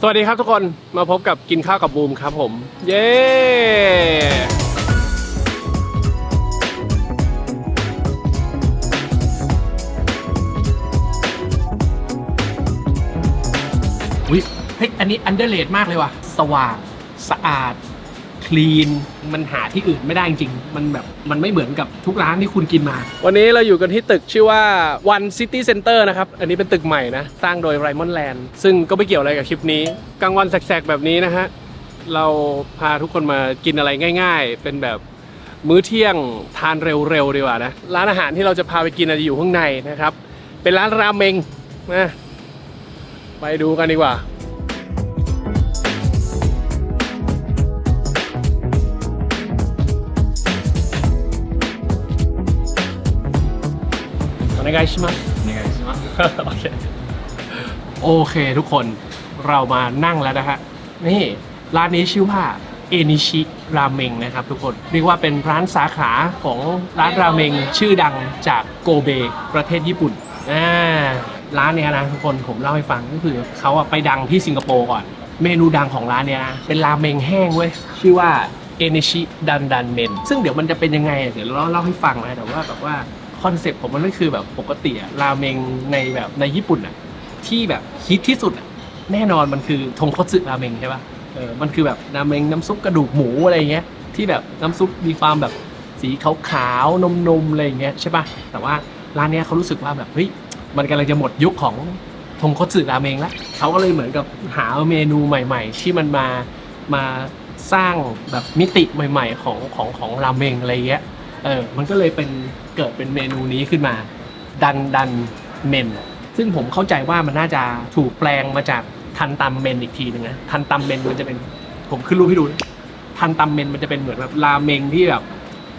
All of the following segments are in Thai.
สวัสดีครับทุกคนมาพบกับกินข้าวกับบูมครับผม เย้อุ้ยเฮ้ยอันนี้อันเดอร์เลดมากเลยว่ะ สว่าง สะอาด คลีน มันหาที่อื่นไม่ได้จริงๆมันแบบมันไม่เหมือนกับทุกร้านที่คุณกินมา วันนี้เราอยู่กันที่ตึกชื่อว่า One City Center นะครับ อันนี้เป็นตึกใหม่นะ สร้างโดย Raymond Land ซึ่งก็ไม่เกี่ยวอะไรกับคลิปนี้ กลางวันแสกๆแบบนี้นะฮะ เราพาทุกคนมากินอะไรง่ายๆ เป็นแบบมื้อเที่ยงทานเร็วๆดีกว่านะ ร้านอาหารที่เราจะพาไปกินอาจจะอยู่ข้างในนะครับ เป็นร้านราเมงนะ ไปดูกันดีกว่า ยชิมะお願いしますโอเคโอเคทุกคนเรามานั่งแล้วนะฮะนี่ร้านนี้ชื่อว่าเอนิชิราเมงนะครับทุกคนเรียกว่าเป็นร้านสาขาของร้านราเมงชื่อดังจากโกเบประเทศญี่ปุ่นอ่าร้านเนี้ยนะทุกคนผมเล่าให้ฟังก็คือเขาอะไปดังที่สิงคโปร์ก่อน เมนูดังของร้านเนี้ยนะเป็นราเมงแห้งเว้ยชื่อว่าเอนิชิดันดันเมนซึ่งเดี๋ยวมันจะเป็นยังไงเดี๋ยวเราเล่าให้ฟังนะแต่ว่าแบบว่า คอนเซ็ปต์ของมันก็คือแบบปกติอะราเมงในแบบในญี่ปุ่นอะที่แบบฮิตที่สุดอะแน่นอนมันคือทงคัตสึราเมงใช่ปะเออมันคือแบบราเมงน้ำซุปกระดูกหมูอะไรเงี้ยที่แบบน้ำซุปมีความแบบสีขาวๆนมๆอะไรเงี้ยใช่ปะแต่ว่าร้านเนี้ยเขารู้สึกว่าแบบเฮ้ยมันกำลังจะหมดยุคของทงคัตสึราเมงแล้วเขาก็เลยเหมือนกับหาเมนูใหม่ ๆ ที่มันมามาสร้างแบบมิติใหม่ ๆ ของของของราเมงอะไรเงี้ย เออมันก็เลยเป็นเกิดเป็นเมนูนี้ขึ้นมา ดันดันเมน ซึ่งผมเข้าใจว่ามันน่าจะถูกแปลงมาจากทันตัมเมนอีกทีหนึงนะทันตัมเมนมันจะเป็นผมขึ้นรูปให้ดูนะทันตัมเมนมันจะเป็นเหมือนแบบราเมงที่แบบ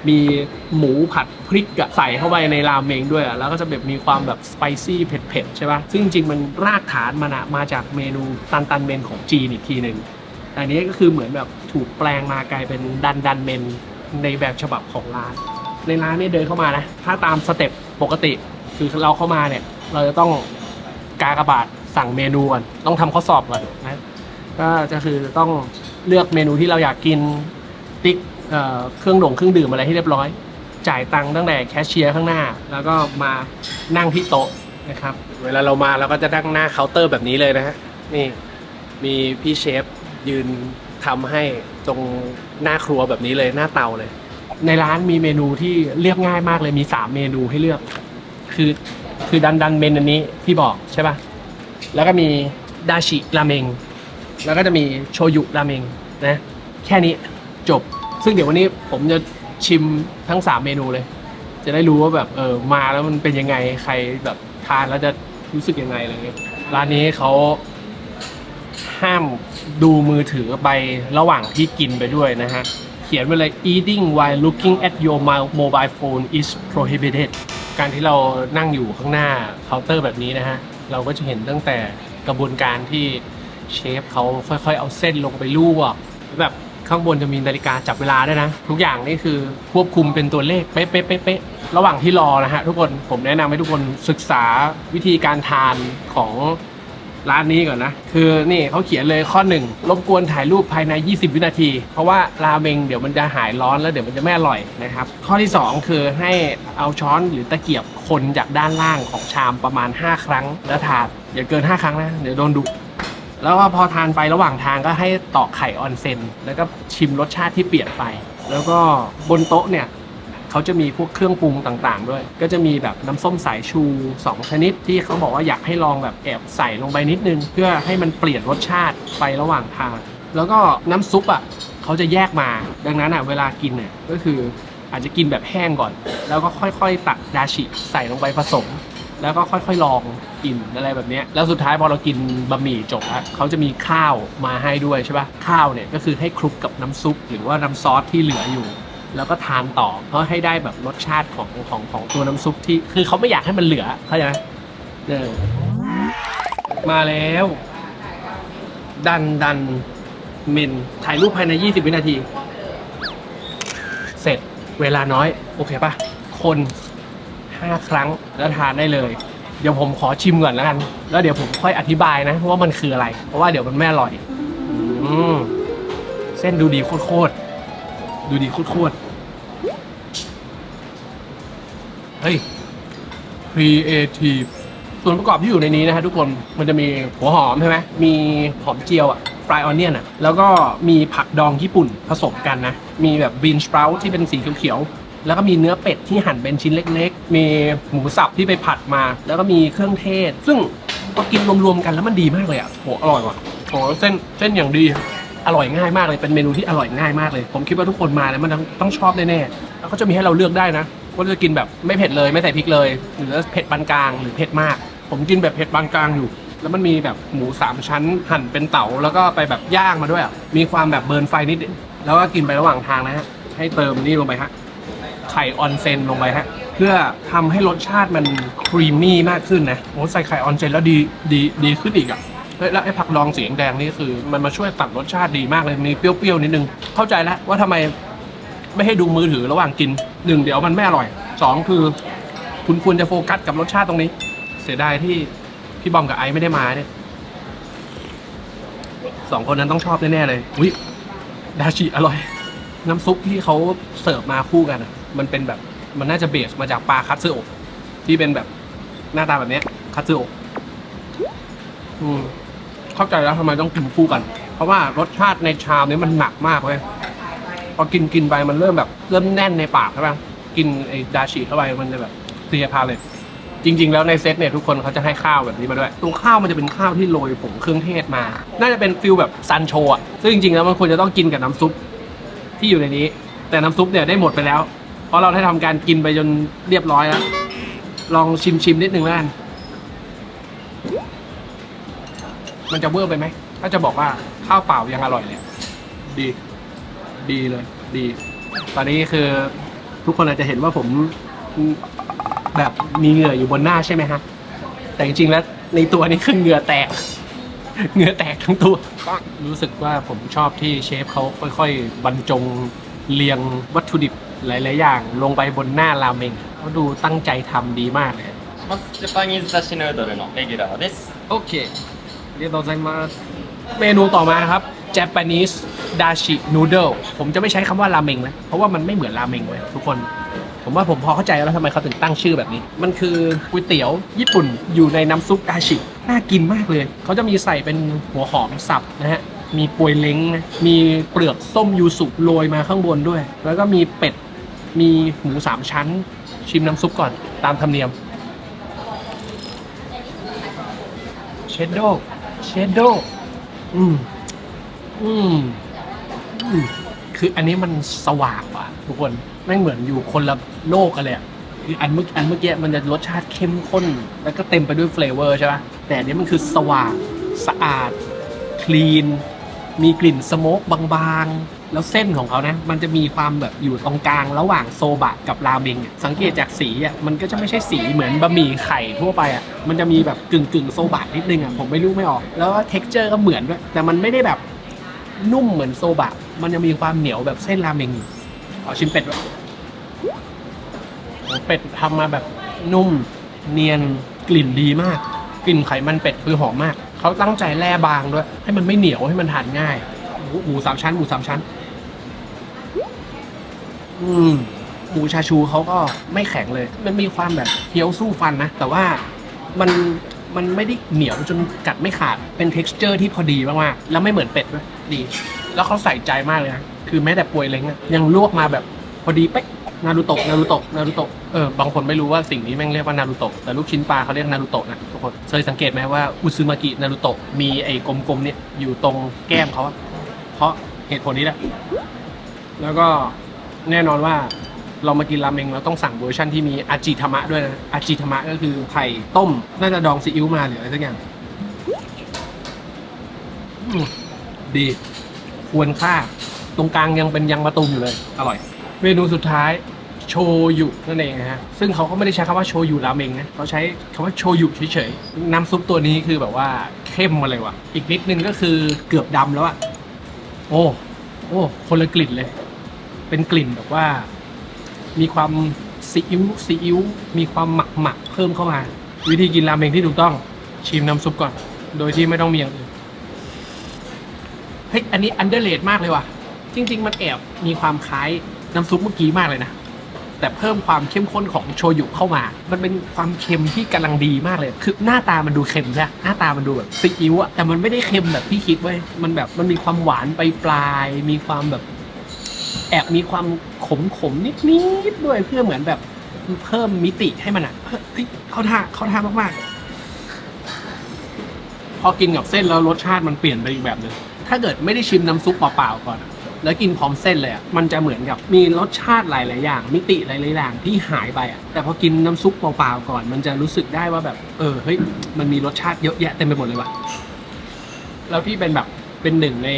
มีหมูผัดพริกอะใส่เข้าไปในราเมงด้วยอะแล้วก็จะแบบมีความแบบสไปซี่เผ็ดๆใช่ปะซึ่งจริงๆมันรากฐานมันอะมาจากเมนูตันตันเมนของจีนอีกทีหนึ่งแต่อันนี้ก็คือเหมือนแบบถูกแปลงมากลายเป็นดันดันเมน ในแบบฉบับของร้าน ในร้านเนี่ยเดินเข้ามานะ ถ้าตามสเต็ปปกติคือเราเข้ามาเนี่ย เราจะต้องกากระบาทสั่งเมนูก่อนต้องทำข้อสอบก่อนนะก็จะคือต้องเลือกเมนูที่เราอยากกินติ๊กเเครื่องด่งเครื่องดื่มอะไรให้เรียบร้อย จ่ายตังค์ตั้งแต่แคชเชียร์ข้างหน้า แล้วก็มานั่งที่โต๊ะนะครับ เวลาเรามาเราก็จะนั่งหน้าเคาน์เตอร์แบบนี้เลยนะฮะนี่มีพี่เชฟยืน ทำให้ตรงหน้าครัวแบบนี้เลยหน้าเตาเลย ในร้านมีเมนูที่เรียบง่ายมากเลยมี3เมนูให้เลือก คือคือดันดันเมนอันนี้ที่บอกใช่ป่ะแล้วก็มีดาชิราเมงแล้วก็จะมีโชยุราเมงนะ แค่นี้จบ ซึ่งเดี๋ยววันนี้ผมจะชิมทั้ง 3 เมนูเลย จะได้รู้ว่าแบบเออมาแล้วมันเป็นยังไงใครแบบทานแล้วจะรู้สึกยังไงอะไรเงี้ยร้านนี้เขา ห้ามดูมือถือไประหว่างที่กินไปด้วยนะฮะ เขียนไว้เลย eating while looking at your mobile phone is prohibited การที่เรานั่งอยู่ข้างหน้าเคาน์เตอร์แบบนี้นะฮะ เราก็จะเห็นตั้งแต่กระบวนการที่เชฟเขาค่อยๆ เอาเส้นลงไปลวกแบบข้างบนจะมีนาฬิกาจับเวลาด้วยนะ ทุกอย่างนี่คือควบคุมเป็นตัวเลขเป๊ะๆๆๆระหว่างที่รอนะฮะทุกคนผมแนะนำให้ทุกคนศึกษาวิธีการทานของ ร้านนี้ก่อนนะ คือนี่เขาเขียนเลยข้อหนึ่งรบกวนถ่ายรูปภายใน 20 วินาที เพราะว่าราเมงเดี๋ยวมันจะหายร้อนแล้วเดี๋ยวมันจะไม่อร่อยนะครับ ข้อที่ 2 คือให้เอาช้อนหรือตะเกียบคนจากด้านล่างของชามประมาณ 5 ครั้ง แล้วทานอย่าเกิน 5 ครั้งนะเดี๋ยวโดนดุแล้วก็พอทานไประหว่างทางก็ให้ตอกไข่ออนเซนแล้วก็ชิมรสชาติที่เปลี่ยนไป แล้วก็บนโต๊ะเนี่ย เขาจะมีพวกเครื่องปรุงต่างๆ ด้วย ก็จะมีแบบน้ำส้มสายชู 2 ชนิดที่เขาบอกว่าอยากให้ลองแบบแอบใส่ลงไปนิดนึง เพื่อให้มันเปลี่ยนรสชาติไประหว่างทาง แล้วก็น้ำซุปอะเขาจะแยกมา ดังนั้นอะเวลากินเนี่ยก็คืออาจจะกินแบบแห้งก่อน แล้วก็ค่อยๆตักดาชิใส่ลงไปผสม แล้วก็ค่อยๆลองกินอะไรแบบนี้แล้วสุดท้ายพอเรากินบะหมี่จบแล้วเขาจะมีข้าวมาให้ด้วยใช่ปะข้าวเนี่ยก็คือให้คลุกกับน้ำซุป หรือว่าน้ำซอสที่เหลืออยู่ แล้วก็ทานต่อเพื่อให้ได้แบบรสชาติของของของตัวน้ำซุปที่คือเขาไม่อยากให้มันเหลือเข้าใจไหมเออมาแล้ว ดันดันเมนถ่ายรูปภายใน 20 วินาที เสร็จเวลาน้อย โอเคปะคน 5 ครั้งแล้วทานได้เลย เดี๋ยวผมขอชิมก่อนแล้วกัน แล้วเดี๋ยวผมค่อยอธิบายนะ ว่ามันคืออะไร เพราะว่าเดี๋ยวมันไม่อร่อย อืม เส้นดูดีโคตรๆ ดูดีโคตรๆเฮ้ย creative ส่วนประกอบที่อยู่ในนี้นะฮะทุกคน มันจะมีหัวหอมใช่ไหม มีหอมเจียวอะ fry onion อะแล้วก็มีผักดองญี่ปุ่นผสมกันนะ มีแบบ bean sprout ที่เป็นสีเขียวๆ แล้วก็มีเนื้อเป็ดที่หั่นเป็นชิ้นเล็กๆ มีหมูสับที่ไปผัดมา แล้วก็มีเครื่องเทศ ซึ่งพอกินรวมๆกันแล้วมันดีมากเลยอะโห อร่อยว่ะโห เส้น เส้นอย่างดี อร่อยง่ายมากเลย เป็นเมนูที่อร่อยง่ายมากเลย ผมคิดว่าทุกคนมาแล้วมันต้องต้องชอบแน่ๆแล้วก็จะมีให้เราเลือกได้นะว่าจะกินแบบไม่เผ็ดเลยไม่ใส่พริกเลย หรือเผ็ดปานกลางหรือเผ็ดมาก ผมกินแบบเผ็ดปานกลางอยู่ แล้วมันมีแบบหมูสามชั้นหั่นเป็นเต๋าแล้วก็ไปแบบย่างมาด้วยอะมีความแบบเบิร์นไฟนิดแล้วก็กินไประหว่างทางนะฮะให้เติมนี่ลงไปฮะไข่ออนเซนลงไปฮะเพื่อทำให้รสชาติมันครีมมี่มากขึ้นนะโอ้ใส่ไข่ออนเซนแล้วดีดีดีขึ้นอีกอะ เฮ้ยแล้วไอ้ผักดองสีแดงนี่คือมันมาช่วยตัดรสชาติดีมากเลยมีเปรี้ยวๆนิดนึง เข้าใจแล้วว่าทำไมไม่ให้ดูมือถือระหว่างกินหนึ่งเดี๋ยวมันไม่อร่อยสองคือ คุณควรจะโฟกัสกับรสชาติตรงนี้ เสียดายที่พี่บอมกับไอซ์ไม่ได้มาเนี่ยสองคนนั้นต้องชอบแน่ๆเลยอุ้ยดาชิอร่อย น้ำซุปที่เขาเสิร์ฟมาคู่กันอะมันเป็นแบบมันน่าจะเบสมาจากปลาคัตสึโอะที่เป็นแบบหน้าตาแบบนี้คัตสึโอะอืม เข้าใจแล้วทำไมต้องกินคู่กัน เพราะว่ารสชาติในชามนี้มันหนักมากเลยพอกินกินไปมันเริ่มแบบเริ่มแน่นในปากใช่ปะกินไอ้ดาชิเข้าไปมันจะแบบเคลียพาเลยจริง ๆ แล้วในเซตเนี่ยทุกคนเขาจะให้ข้าวแบบนี้มาด้วย ตัวข้าวมันจะเป็นข้าวที่โรยผงเครื่องเทศมา น่าจะเป็นฟิลแบบซันโชอะซึ่งจริงๆแล้วมันควรจะต้องกินกับน้ำซุปที่อยู่ในนี้ แต่น้ำซุปเนี่ยได้หมดไปแล้ว เพราะเราได้ทำการกินไปจนเรียบร้อยแล้วลองชิมชิมๆนิดนึงแล้วกัน มันจะเวอร์ไปไหม ถ้าจะบอกว่าข้าวเปล่ายังอร่อยเลย ดี ดีเลย ดี ตอนนี้คือทุกคนอาจจะเห็นว่าผมแบบมีเหงื่ออยู่บนหน้าใช่ไหมฮะ แต่จริงๆแล้วในตัวนี้คือเหงื่อแตก เหงื่อแตกทั้งตัว รู้สึกว่าผมชอบที่เชฟเขาค่อยๆ บรรจงเรียงวัตถุดิบหลายๆ อย่าง ลงไปบนหน้าราเมงเขาดูตั้งใจทำดีมากเลยまずเャパニーズ雑誌のヨドルのレギュラーです。OK。 เรียบร้อยมาเมนูต่อมานะครับ Japanese dashi noodle ผมจะไม่ใช้คำว่าราเมงนะเพราะว่ามันไม่เหมือนราเมงเลยทุกคน ผมว่าผมพอเข้าใจแล้วทำไมเขาถึงตั้งชื่อแบบนี้ มันคือก๋วยเตี๋ยวญี่ปุ่นอยู่ในน้ำซุปดาชิ น่ากินมากเลย เขาจะมีใส่เป็นหัวหอมสับนะฮะ มีปวยเล้งนะมีเปลือกส้มยูสุโรยมาข้างบนด้วย แล้วก็มีเป็ด มีหมูสามชั้น ชิมน้ำซุปก่อนตามธรรมเนียมเชดโด เชดโดอืม อืม อืม คืออันนี้มันสว่างว่ะ ทุกคนไม่งเหมือนอยู่คนละโลกกันเลยอะคืออันเมื่ออันเมื่อกี้มันจะรสชาติเข้มข้น แล้วก็เต็มไปด้วยเฟลเวอร์ใช่ปะแต่อันนี้มันคือสว่าง สะอาด คลีน มีกลิ่นสโมกบางๆ แล้วเส้นของเขานะ มันจะมีความแบบอยู่ตรงกลางระหว่างโซบะกับราเมงอะสังเกตจากสีอะมันก็จะไม่ใช่สีเหมือนบะหมี่ไข่ทั่วไปอะมันจะมีแบบกึ่งกึ่งโซบะนิดนึงอะผมไม่รู้ไม่ออก แล้วเท็กเจอร์ก็เหมือนด้วยแต่มันไม่ได้แบบนุ่มเหมือนโซบะ มันจะมีความเหนียวแบบเส้นราเมงอยู่เอชิ้นเป็ดด้วยเป็ดทำมาแบบนุ่มเนียนกลิ่นดีมาก กลิ่นไขมันเป็ดคือหอมมาก เขาตั้งใจแล่บางด้วย ให้มันไม่เหนียวให้มันทานง่ายหมูสามชั้นหมูสามชั้น อืมหมูชาชูเขาก็ไม่แข็งเลย มันมีความแบบเคี้ยวสู้ฟันนะ แต่ว่ามันมันไม่ได้เหนียวจนกัดไม่ขาด เป็น t e x t อร์ที่พอดีมากๆ แล้วไม่เหมือนเป็ดด้วยดี แล้วเขาใส่ใจมากเลยนะ คือแม้แต่ปวยเล้งอะยังลวกมาแบบพอดีเป๊ะ นารูโตะ นารูโตะ นารูโตะ เออ บางคนไม่รู้ว่าสิ่งนี้แม่งเรียกว่านารูโตะ แต่ลูกชิ้นปลาเขาเรียกนารูโตะนะทุกคน เคยสังเกตไหมว่าอุซึมากิ นารูโตะ มีไอ้กลมๆเนี่ยอยู่ตรงแก้มเขาอะเพราะเหตุผลนี้แหละ แล้วก็ แน่นอนว่าเรามากินราเมงเราต้องสั่งเวอร์ชันที่มีอาจิธรรมะด้วยนะอาจิธรรมะก็คือไข่ต้ม น่าจะดองซีอิ๊วมาหรืออะไรสักอย่างดี ควรค่า ตรงกลางยังเป็นยังมะตูมอยู่เลย อร่อย เมนูสุดท้ายโชยุนั่นเองนะฮะ ซึ่งเขาก็ไม่ได้ใช้คำว่าโชยุราเมงนะเขาใช้คำว่าโชยุเฉยๆ น้ำซุปตัวนี้คือแบบว่าเข้มมาเลยว่ะ อีกนิดนึงก็คือเกือบดำแล้วอะโอ้ โอ้ คนละกลิ่นเลย เป็นกลิ่นแบบว่า มีความซีอิ๊วซีอิ๊วมีความหมักหมักเพิ่มเข้ามา วิธีกินราเมงที่ถูกต้องชิมน้ำซุปก่อน โดยที่ไม่ต้องมีอย่างอื่นเฮ้ยอันนี้อันเดอร์เลดมากเลยว่ะ จริง ๆ มันแอบมีความคล้ายน้ำซุปเมื่อกี้มากเลยนะ แต่เพิ่มความเข้มข้นของโชยุเข้ามา มันเป็นความเค็มที่กำลังดีมากเลย คือหน้าตามันดูเค็มใช่หน้าตามันดูแบบซีอิ๊วอะแต่มันไม่ได้เค็มแบบที่คิดเว้มันแบบมันมีความหวานไปปลาย มีความแบบ แอบมีความขมขมๆนิดๆด้วยเพื่อเหมือนแบบเพิ่มมิติให้มันอะเฮ้ยเข้าท่าเข้าท่ามากๆ พอกินกับเส้นแล้วรสชาติมันเปลี่ยนไปอีกแบบหนึ่งถ้าเกิดไม่ได้ชิมน้ำซุปเปล่าๆก่อนอะแล้วกินพร้อมเส้นเลยอะมันจะเหมือนกับมีรสชาติหลายๆอย่าง มิติหลายๆอย่างที่หายไปอะแต่พอกินน้ำซุปเปล่าๆก่อน มันจะรู้สึกได้ว่าแบบ เออเฮ้ยมันมีรสชาติเยอะแยะเต็มไปหมดเลยว่ะแล้วที่เป็นแบบเป็นหนึ่งใน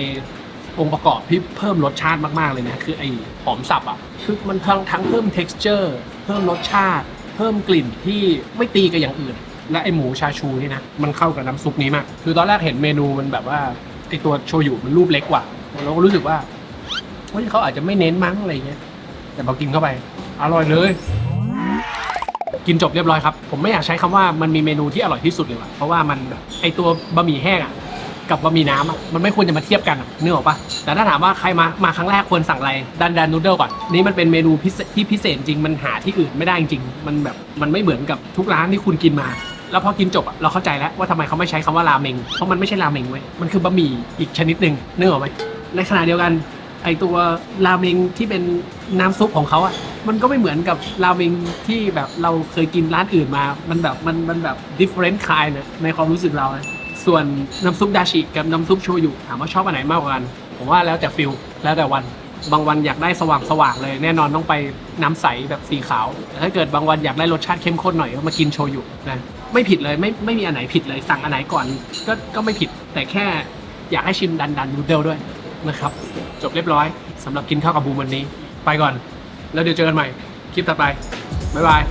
องค์ประกอบที่เพิ่มรสชาติมาก ๆ เลยนะ คือไอหอมสับอะคือมันทั้งทั้งเพิ่ม texture เพิ่มรสชาติ เพิ่มกลิ่นที่ไม่ตีกับอย่างอื่น และไอหมูชาชูนี่นะ มันเข้ากับน้ำซุปนี้มาก คือตอนแรกเห็นเมนูมันแบบว่าไอตัวโชยุมันรูปเล็กกว่าเราก็รู้สึกว่าเฮ้ยเขาอาจจะไม่เน้นมั้งอะไรเงี้ยแต่พอกินเข้าไป อร่อยเลย กินจบเรียบร้อยครับ ผมไม่อยากใช้คำว่ามันมีเมนูที่อร่อยที่สุดเลยว่ะเพราะว่ามันไอตัวบะหมี่แห้งอะ กับบะหมี่น้ำอะมันไม่ควรจะมาเทียบกันอะนึกออกปะแต่ถ้าถามว่าใครมามาครั้งแรกควรสั่งอะไรดันดันนูเดิลก่อนนี่มันเป็นเมนูพิเศษที่พิเศษจริงมันหาที่อื่นไม่ได้จริงมันแบบมันไม่เหมือนกับทุกร้านที่คุณกินมา แล้วพอกินจบอะเราเข้าใจแล้วว่าทำไมเขาไม่ใช้คำว่าราเมงเพราะมันไม่ใช่ราเมงเว้ยมันคือบะหมี่อีกชนิดหนึ่งนึกออกไหมในขณะเดียวกันไอตัวราเมงที่เป็นน้ำซุปของเขาอะมันก็ไม่เหมือนกับราเมงที่แบบเราเคยกินร้านอื่นมา มันแบบมันมันแบบ different kind นะในความรู้สึกเรานะ ส่วนน้ำซุปดาชิกับน้ำซุปโชยุถามว่าชอบอันไหนมากกว่ากันผมว่าแล้วแต่ฟิลแล้วแต่วันบางวันอยากได้สว่างสว่างๆเลย แน่นอนต้องไปน้ำใสแบบสีขาวแต่ถ้าเกิดบางวันอยากได้รสชาติเข้มข้นหน่อยก็มากินโชยุนะไม่ผิดเลยไม่ไม่มีอันไหนผิดเลยสั่งอันไหนก่อนก็ก็ไม่ผิดแต่แค่อยากให้ชิมดันดันนูเดิลด้วยนะครับ จบเรียบร้อยสำหรับกินข้าวกับบูมวันนี้ ไปก่อน แล้วเดี๋ยวเจอกันใหม่คลิปต่อไปบ๊ายบาย